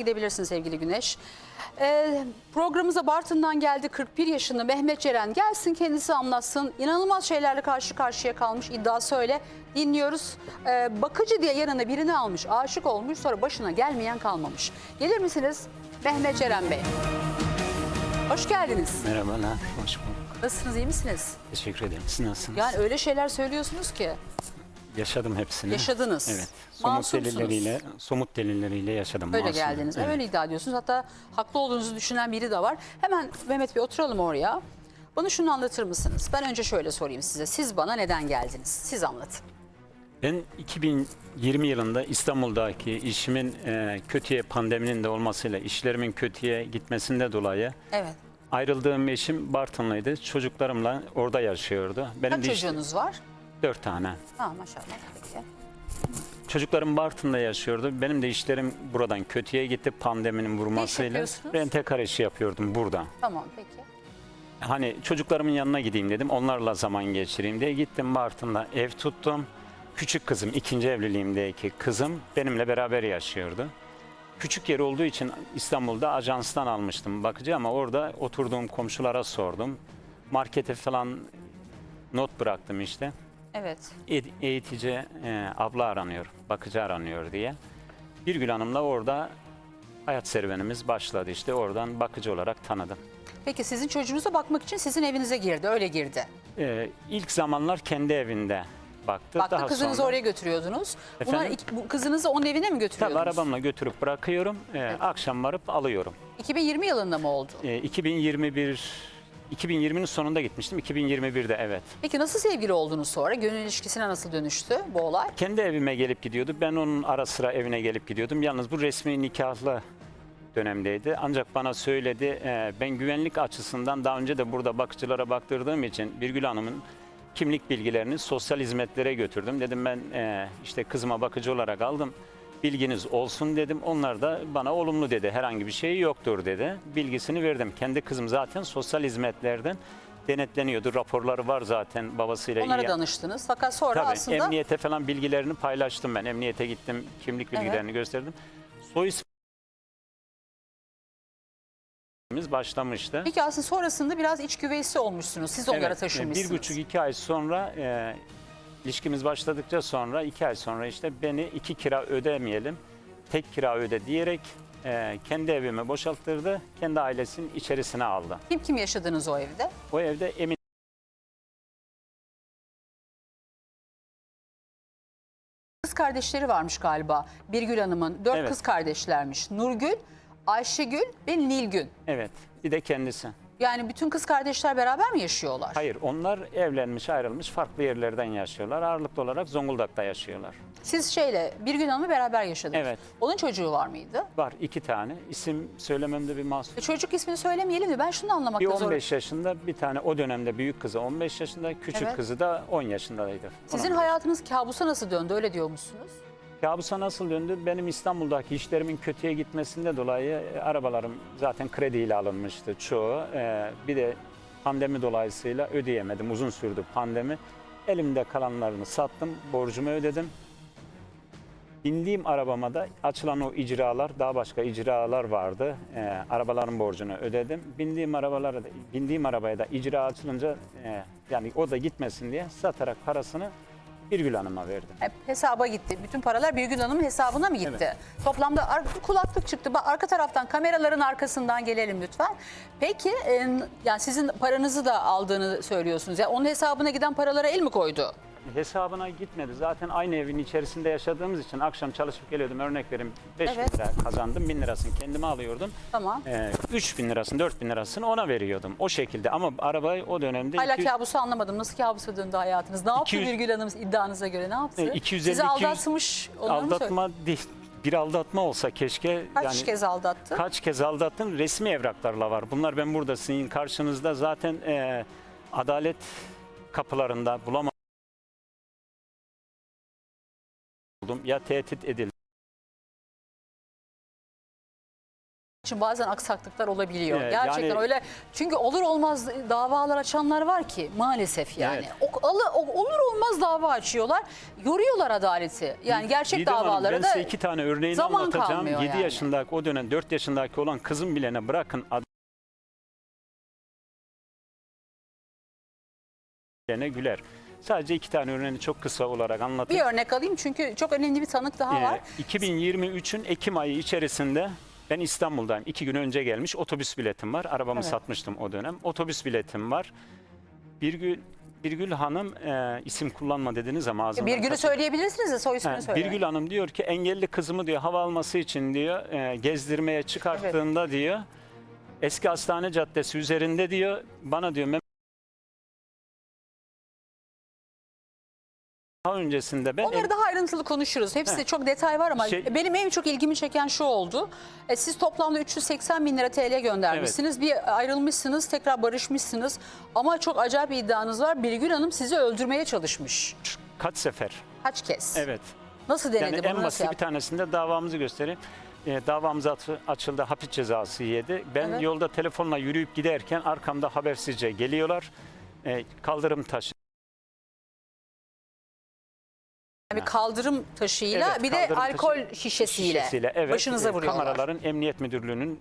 Gidebilirsin sevgili Güneş. Ee, programımıza Bartın'dan geldi 41 yaşında Mehmet Ceren gelsin kendisi anlatsın. İnanılmaz şeylerle karşı karşıya kalmış iddiası öyle. Dinliyoruz. Ee, bakıcı diye yanına birini almış, aşık olmuş sonra başına gelmeyen kalmamış. Gelir misiniz Mehmet Ceren Bey? Hoş geldiniz. Merhabalar, hoş bulduk. Nasılsınız, iyi misiniz? Teşekkür ederim. Siz nasılsınız? Yani öyle şeyler söylüyorsunuz ki. Yaşadım hepsini. Yaşadınız. Evet. Somut Masumsunuz. delilleriyle, somut delilleriyle yaşadım. Öyle masum. geldiniz. Evet. Öyle iddia ediyorsunuz. Hatta haklı olduğunuzu düşünen biri de var. Hemen Mehmet Bey oturalım oraya. Bana şunu anlatır mısınız? Ben önce şöyle sorayım size. Siz bana neden geldiniz? Siz anlatın. Ben 2020 yılında İstanbul'daki işimin e, kötüye pandeminin de olmasıyla işlerimin kötüye gitmesinde dolayı Evet. ayrıldığım eşim Bartınlıydı. Çocuklarımla orada yaşıyordu. Benim Kaç çocuğunuz var? Dört tane. Ha maşallah. Peki. Çocuklarım Bartın'da yaşıyordu. Benim de işlerim buradan kötüye gitti pandeminin vurmasıyla. yapıyorsunuz? Rentekar işi yapıyordum burada. Tamam peki. Hani çocuklarımın yanına gideyim dedim. Onlarla zaman geçireyim diye gittim Bartın'da ev tuttum. Küçük kızım, ikinci evliliğimdeki kızım benimle beraber yaşıyordu. Küçük yer olduğu için İstanbul'da ajanstan almıştım bakıcı ama orada oturduğum komşulara sordum. Markete falan not bıraktım işte. Evet. Eğitici e, abla aranıyor, bakıcı aranıyor diye. Birgül Hanım'la orada hayat serüvenimiz başladı işte. Oradan bakıcı olarak tanıdım. Peki sizin çocuğunuza bakmak için sizin evinize girdi. Öyle girdi. Ee, ilk zamanlar kendi evinde baktı. Baktı Daha kızınızı sonra, oraya götürüyordunuz. Bunlar iki- bu kızınızı onun evine mi Tabii götürüyordunuz? arabamla götürüp bırakıyorum. Ee, Akşam varıp alıyorum. 2020 yılında mı oldu? Ee, 2021 2020'nin sonunda gitmiştim. 2021'de evet. Peki nasıl sevgili oldunuz sonra? Gönül ilişkisine nasıl dönüştü bu olay? Kendi evime gelip gidiyordu. Ben onun ara sıra evine gelip gidiyordum. Yalnız bu resmi nikahlı dönemdeydi. Ancak bana söyledi. e, ben güvenlik açısından daha önce de burada bakıcılara baktırdığım için Birgül Hanım'ın kimlik bilgilerini sosyal hizmetlere götürdüm. Dedim ben e, işte kızıma bakıcı olarak aldım. Bilginiz olsun dedim. Onlar da bana olumlu dedi. Herhangi bir şey yoktur dedi. Bilgisini verdim. Kendi kızım zaten sosyal hizmetlerden denetleniyordu. Raporları var zaten babasıyla Onlara iyi. danıştınız. Fakat sonra Tabii aslında emniyete falan bilgilerini paylaştım ben. Emniyete gittim, kimlik bilgilerini gösterdim. Soy başlamıştı. Peki aslında sonrasında biraz iç güveysi olmuşsunuz. Siz onlara Evet, e, taşınmışsınız. Bir buçuk iki ay sonra e, ilişkimiz başladıkça sonra iki ay sonra işte beni iki kira ödemeyelim, tek kira öde diyerek e, kendi evimi boşalttırdı, kendi ailesinin içerisine aldı. Kim kim yaşadınız o evde? O evde emin Kız kardeşleri varmış galiba. Birgül Hanım'ın. Dört Evet. kız kardeşlermiş. Nurgül, Ayşegül ve Nilgün. evet bir de kendisi. Yani bütün kız kardeşler beraber mi yaşıyorlar? Hayır onlar evlenmiş ayrılmış farklı yerlerden yaşıyorlar. Ağırlıklı olarak Zonguldak'ta yaşıyorlar. Siz şeyle Birgül Hanım'la beraber yaşadınız. Evet. Onun çocuğu var mıydı? Var iki tane. İsim söylememde bir mahsur. E, Çocuk ismini söylemeyelim de ben şunu Bir anlamakta zor. 15 yaşında bir tane o dönemde büyük kızı 15 yaşında, küçük Evet. kızı da 10 yaşındaydı. Sizin 10-15. hayatınız kabusa nasıl döndü öyle diyor musunuz? Kabusa nasıl döndü? Benim İstanbul'daki işlerimin kötüye gitmesinde dolayı e, arabalarım zaten krediyle alınmıştı çoğu. E, bir de pandemi dolayısıyla ödeyemedim. Uzun sürdü pandemi. Elimde kalanlarını sattım, borcumu ödedim. Bindiğim arabama da açılan o icralar, daha başka icralar vardı. E, arabaların borcunu ödedim. Bindiğim arabalara da, bindiğim arabaya da icra açılınca e, yani o da gitmesin diye satarak parasını Birgül Hanım'a verdim. Hep hesaba gitti. Bütün paralar Birgül Hanım'ın hesabına mı gitti? Toplamda ar- kulaklık çıktı. Bak arka taraftan kameraların arkasından gelelim lütfen. Peki e, yani sizin paranızı da aldığını söylüyorsunuz. Yani onun hesabına giden paralara el mi koydu? Hesabına gitmedi. Zaten aynı evin içerisinde yaşadığımız için akşam çalışıp geliyordum. Örnek vereyim 5 Evet. bin lira kazandım. 1000 lirasını kendime alıyordum. Tamam. Ee, 3 bin lirasını 4 bin lirasını ona veriyordum. O şekilde ama arabayı o dönemde Hala 200 kabusu anlamadım. Nasıl kabusa döndü hayatınız? Ne yaptı 200 Birgül Hanım iddianıza göre ne yaptı? E, 250, Sizi 200 aldatmış. onları mı söyledi? aldatma değil. Bir aldatma olsa keşke. Kaç yani kez aldattı? Kaç kez aldattım? Resmi evraklarla var. Bunlar ben burada sizin karşınızda zaten e, adalet kapılarında bulamadım. Ya tehdit edildim. için bazen aksaklıklar olabiliyor. Evet, Gerçekten yani- öyle. Çünkü olur olmaz davalar açanlar var ki maalesef yani. Evet. O, olur olmaz dava açıyorlar. Yoruyorlar adaleti. Yani gerçek Hanım, davaları ben da size iki tane örneğini zaman anlatacağım. kalmıyor 7 yani. yaşındaki o dönem 4 yaşındaki olan kızım bilene bırakın ad- bilene güler. Sadece iki tane örneğini çok kısa olarak bir anlatayım. örnek alayım çünkü çok önemli bir tanık daha var. Ee, 2023'ün Ekim ayı içerisinde ben İstanbul'dayım. İki gün önce gelmiş otobüs biletim var. Arabamı Evet. satmıştım o dönem. Otobüs biletim var. Birgül, Birgül Hanım e, isim kullanma dediniz ama ağzımdan Bir günü kaçırdım. söyleyebilirsiniz de soy ismini söyleyin. Birgül Hanım diyor ki engelli kızımı diyor hava alması için diyor e, gezdirmeye çıkarttığında diyor eski hastane caddesi üzerinde diyor bana diyor daha öncesinde ben Onları daha ayrıntılı konuşuruz. Hepsi Heh. çok detay var ama Şey- benim en çok ilgimi çeken şu oldu. E, siz toplamda 380 bin lira TL göndermişsiniz. Bir ayrılmışsınız, tekrar barışmışsınız. Ama çok acayip bir iddianız var. Birgül Hanım sizi öldürmeye çalışmış. kaç sefer Kaç kez? evet Nasıl denedi yani bunu? en nasıl basit bir yaptı? tanesinde davamızı göstereyim. E, davamız atı- açıldı hapis cezası yedi. Ben Evet. yolda telefonla yürüyüp giderken arkamda habersizce geliyorlar. E, kaldırım taşı Yani kaldırım taşıyla Evet, bir de kaldırım alkol taşı- şişesiyle, şişesiyle, evet, başınıza e, vuruyorlar. Kameraların Emniyet Müdürlüğü'nün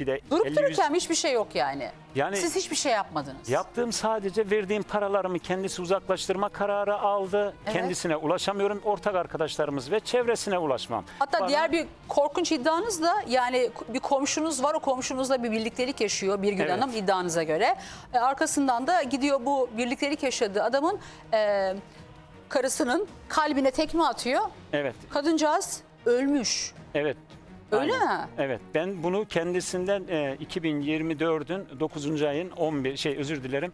bir de Durup 50 dururken hiçbir şey yok yani. Yani- Siz hiçbir şey yapmadınız. Yaptığım sadece verdiğim paralarımı kendisi uzaklaştırma kararı aldı. Evet. Kendisine ulaşamıyorum. Ortak arkadaşlarımız ve çevresine ulaşmam. Hatta Bana- diğer bir korkunç iddianız da yani bir komşunuz var o komşunuzla bir birliktelik yaşıyor Birgül Evet. Hanım iddianıza göre. E, arkasından da gidiyor bu birliktelik yaşadığı adamın e, karısının kalbine tekme atıyor. Evet, Kadıncağız ölmüş. evet. Öyle Aynen. mi? Evet. Ben bunu kendisinden e, 2024'ün 9. ayın 11 şey özür dilerim.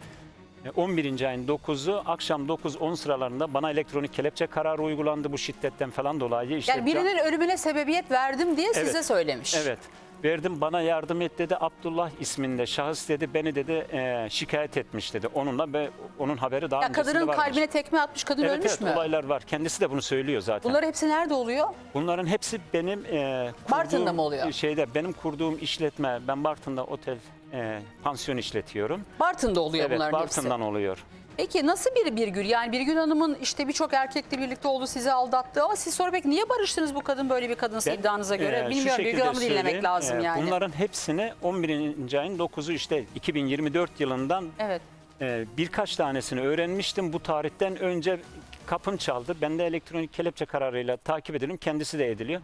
E, 11. ayın 9'u akşam 9-10 sıralarında bana elektronik kelepçe kararı uygulandı bu şiddetten falan dolayı. İşte Yani birinin ölümüne sebebiyet verdim diye size Evet. söylemiş. Evet. Verdim bana yardım et dedi. Abdullah isminde şahıs dedi. Beni dedi e, şikayet etmiş dedi. Onunla ve onun haberi daha Ya öncesinde kadının varmış. kalbine tekme atmış kadın evet, ölmüş evet, mü? olaylar var. Kendisi de bunu söylüyor zaten. Bunlar hepsi nerede oluyor? Bunların hepsi benim e, Bartın'da kurduğum mı oluyor? Şeyde benim kurduğum işletme. Ben Bartın'da otel e, pansiyon işletiyorum. Bartın'da oluyor evet, bunların hepsi. Bartın'dan oluyor. Peki nasıl bir Birgül? Yani Birgül Hanım'ın işte birçok erkekle birlikte olduğu sizi aldattı ama siz sonra peki niye barıştınız bu kadın böyle bir kadınsa Ben, iddianıza göre? e, Bilmiyorum Birgül Hanım'ı dinlemek söyleyeyim. lazım E, yani. Bunların hepsini 11. ayın 9'u işte 2024 yılından Evet. Ee, birkaç tanesini öğrenmiştim. Bu tarihten önce kapım çaldı. Ben de elektronik kelepçe kararıyla takip ediliyorum. Kendisi de ediliyor.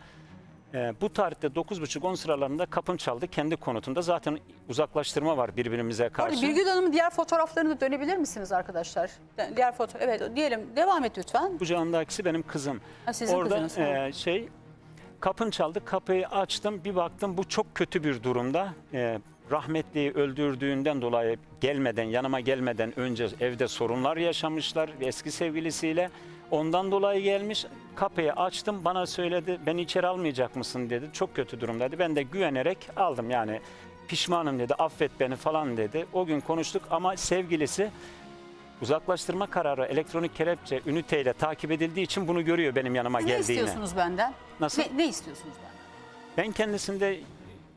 Ee, bu tarihte 9.30-10 sıralarında kapım çaldı kendi konutunda. Zaten uzaklaştırma var birbirimize karşı. Birgül Hanım'ın diğer fotoğraflarını da dönebilir misiniz arkadaşlar? Diğer foto Evet diyelim devam et lütfen. Kucağındakisi benim kızım. Ha, sizin Orada kızınız, e, şey kapım çaldı. Kapıyı açtım. Bir baktım bu çok kötü bir durumda. E, rahmetliyi öldürdüğünden dolayı gelmeden, yanıma gelmeden önce evde sorunlar yaşamışlar eski sevgilisiyle. Ondan dolayı gelmiş. Kapıyı açtım. Bana söyledi. Beni içeri almayacak mısın dedi. Çok kötü durumdaydı. Ben de güvenerek aldım yani. Pişmanım dedi. Affet beni falan dedi. O gün konuştuk ama sevgilisi uzaklaştırma kararı elektronik kelepçe üniteyle takip edildiği için bunu görüyor benim yanıma Ne geldiğini. istiyorsunuz benden? Nasıl? Ne, ne istiyorsunuz benden? Ben kendisinde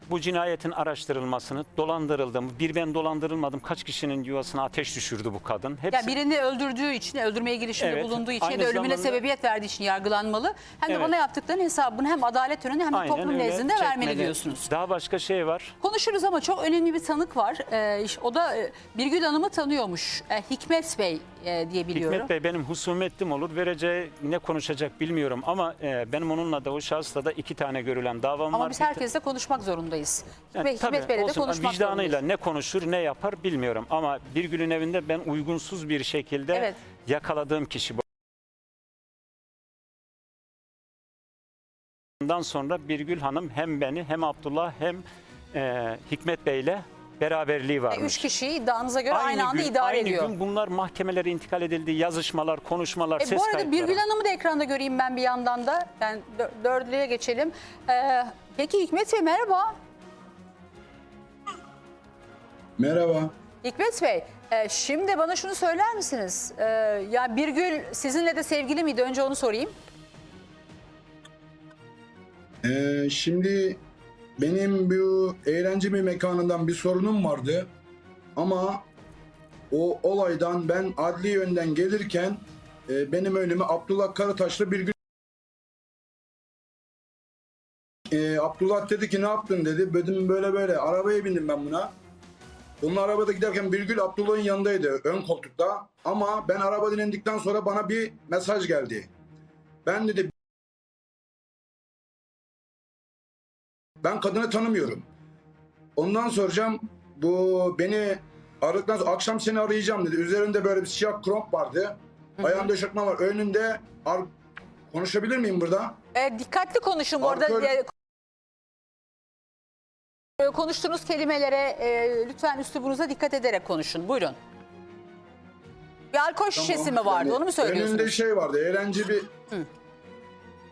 bu cinayetin araştırılmasını, dolandırıldım. Bir ben dolandırılmadım. Kaç kişinin yuvasına ateş düşürdü bu kadın. Hepsi Ya birini öldürdüğü için, öldürmeye girişimde Evet, bulunduğu için ya da ölümüne zamanda- sebebiyet verdiği için yargılanmalı. Hem de Evet. bana yaptıklarının hesabını hem adalet önünde hem de aynen toplum nezdinde vermeli çekmeli. diyorsunuz. Daha başka şey var. Konuşuruz ama çok önemli bir tanık var. Ee, o da e, Birgül Hanım'ı tanıyormuş. E, Hikmet Bey e, diye biliyorum. Hikmet Bey benim husumetlim olur. Vereceği ne konuşacak bilmiyorum ama e, benim onunla da o şahısla da iki tane görülen davam Ama var. biz Bir- herkesle konuşmak zorundayız. Yani Ve tabii, Hikmet Bey'le de olsun. konuşmak Vicdanıyla zorundayız. ne konuşur ne yapar bilmiyorum ama bir günün evinde ben uygunsuz bir şekilde Evet. yakaladığım kişi bu. Bundan sonra Birgül Hanım hem beni hem Abdullah hem e, Hikmet Bey'le beraberliği E, varmış. Üç kişiyi iddianıza göre aynı, anda gün, idare aynı ediyor. gün bunlar mahkemelere intikal edildi. Yazışmalar, konuşmalar, E, ses bu arada kayıtları. Birgül Hanım'ı da ekranda göreyim ben bir yandan da. Yani dö- dördlüye geçelim. Ee, peki Hikmet Bey merhaba. Merhaba. Hikmet Bey, e, şimdi bana şunu söyler misiniz? E, ya Birgül sizinle de sevgili miydi? Önce onu sorayım. Ee, şimdi benim bu eğlence bir mekanından bir sorunum vardı. Ama o olaydan ben adli yönden gelirken e, benim önüme Abdullah Karataş'la bir gün E, Abdullah dedi ki ne yaptın dedi. Dedim böyle böyle arabaya bindim ben buna. Bunun arabada giderken Birgül Abdullah'ın yanındaydı ön koltukta. Ama ben arabadan indikten sonra bana bir mesaj geldi. Ben dedi ben kadını tanımıyorum. Ondan soracağım bu beni aradıktan sonra akşam seni arayacağım dedi. Üzerinde böyle bir siyah kromp vardı. Ayağında eşofman var. Önünde ar- konuşabilir miyim burada? E, dikkatli konuşun bu arada. Alkol- e, konuştuğunuz kelimelere e, lütfen üslubunuza dikkat ederek konuşun. Buyurun. Bir alkol şişesi mi vardı Yani onu mu söylüyorsunuz? Önünde şey vardı. Eğlence bir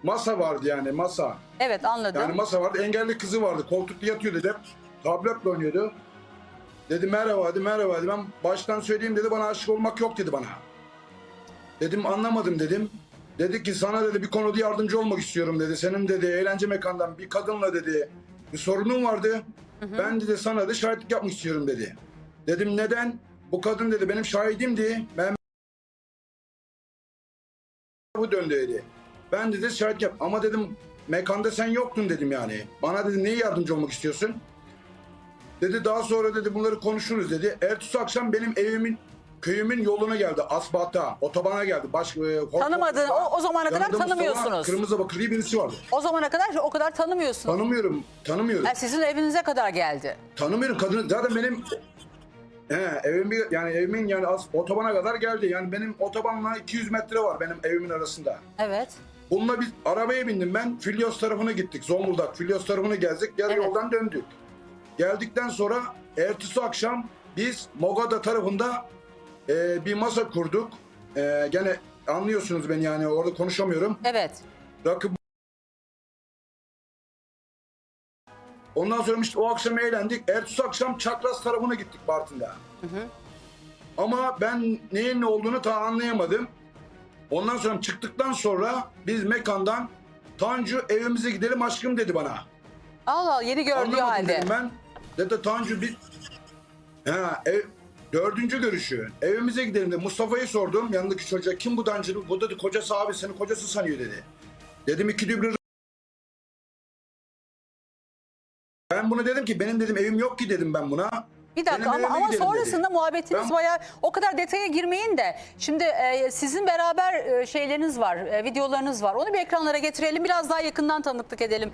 masa vardı yani masa. Evet anladım. Yani masa vardı. Engelli kızı vardı. Koltukta yatıyordu dedi. Tabletle oynuyordu. Dedi merhaba dedi merhaba dedi. Ben baştan söyleyeyim dedi bana aşık olmak yok dedi bana. Dedim anlamadım dedim. Dedi ki sana dedi bir konuda yardımcı olmak istiyorum dedi. Senin dedi eğlence mekandan bir kadınla dedi bir sorunun vardı. Ben dedi sana da şahitlik yapmak istiyorum dedi. Dedim neden? Bu kadın dedi benim şahidimdi. Ben bu döndü dedi. Ben dedi şahit yap. Ama dedim mekanda sen yoktun dedim yani. Bana dedi niye yardımcı olmak istiyorsun? Dedi daha sonra dedi bunları konuşuruz dedi. Ertesi akşam benim evimin köyümün yoluna geldi. Asbata, otobana geldi. Baş, e, Wheels'ta. o- o zamana kadar Yanında Mustafa tanımıyorsunuz. Kırmızı bakır diye birisi vardı. O zamana kadar o kadar tanımıyorsunuz. Tanımıyorum, tanımıyorum. Yani sizin evinize kadar geldi. Tanımıyorum kadını. Zaten benim He, evim bir, yani evimin yani az, otobana kadar geldi. Yani benim otobanla 200 metre var benim evimin arasında. Evet. Bununla biz arabaya bindim ben. Filyos tarafına gittik. Zonguldak Filyos tarafına gezdik. Yarı Evet. yoldan döndük. Geldikten sonra ertesi akşam biz Mogada tarafında e, bir masa kurduk. E, gene anlıyorsunuz beni yani orada konuşamıyorum. Evet. Rakı Ondan sonra işte o akşam eğlendik. Ertesi akşam Çakras tarafına gittik Bartın'da. Ama ben neyin ne olduğunu ta anlayamadım. Ondan sonra çıktıktan sonra biz mekandan Tanju evimize gidelim aşkım dedi bana. Allah Allah yeni gördüğü Anlamadım halde. dedim ben. Dedi Tanju bir... Ha, ev... Dördüncü görüşü. Evimize gidelim dedi. Mustafa'yı sordum yanındaki çocuğa. Kim bu Tanju? Bu dedi kocası abi seni kocası sanıyor dedi. Dedim iki dübür ben bunu dedim ki benim dedim evim yok ki dedim ben buna. Bir dakika Benim ama, evime ama gidelim sonrasında dedi. muhabbetiniz Ben- bayağı o kadar detaya girmeyin de şimdi e, sizin beraber e, şeyleriniz var, e, videolarınız var. Onu bir ekranlara getirelim, biraz daha yakından tanıklık edelim.